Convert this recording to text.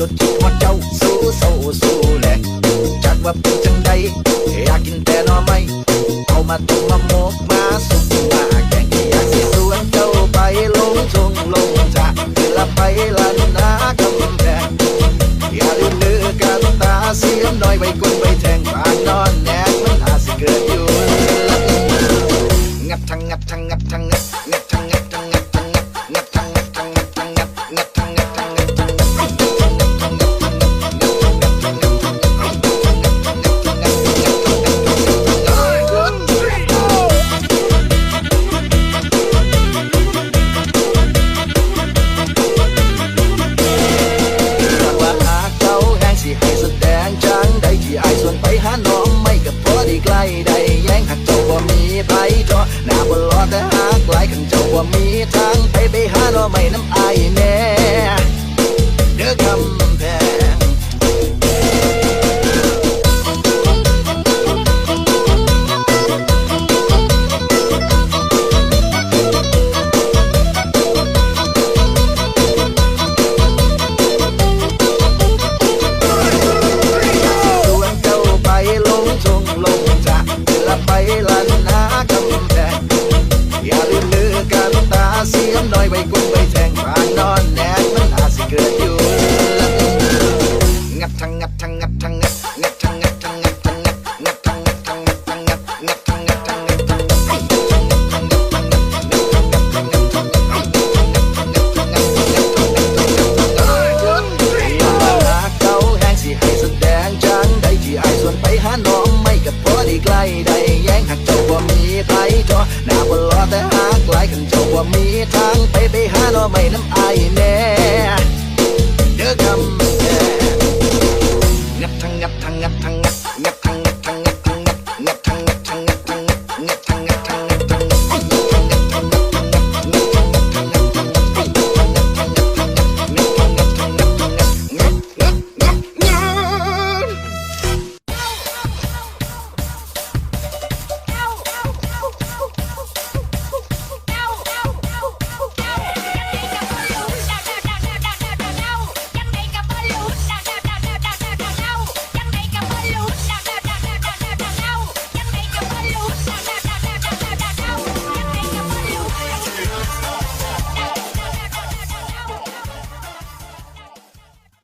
รสชาติว่าเจ้าสู้สู้สู้แหละจักว่าเป็นจังใดอยากกินแต่หน่อไม้เอามาตุ้มมาหมกมาสุก หาน้องไม่กับพอดีใกล้ได้แย้งหักเจ้าว่ามีไผทอหน้าบ่รอแต่หากหลายขันเจ้าว่ามีทางไปไปหาน้องไม่น้ำไอายแน่ ไว้กุ้งไว้แทงปานนอนแนกมันอาจสิเกิดอยู่งัดทังงัดทังงัดทังงัดงัดทังงัดทังงัดทังงัดงัดทังงัดทังงัดทังงัดงัดทังงัดทังงัดทังงัดหากเจ้าแห้งสิให้แสดงจังใดที่ไอายส่วนไปหาน้องไม่กับพอดีใกล้ได้แย้งหักเจ้าว่ามีไผทอหน้าบ่รอแต่หากหลายขันเจ้าว่ามีทาง ไปไปหาน้อไม่น้ำอายแน่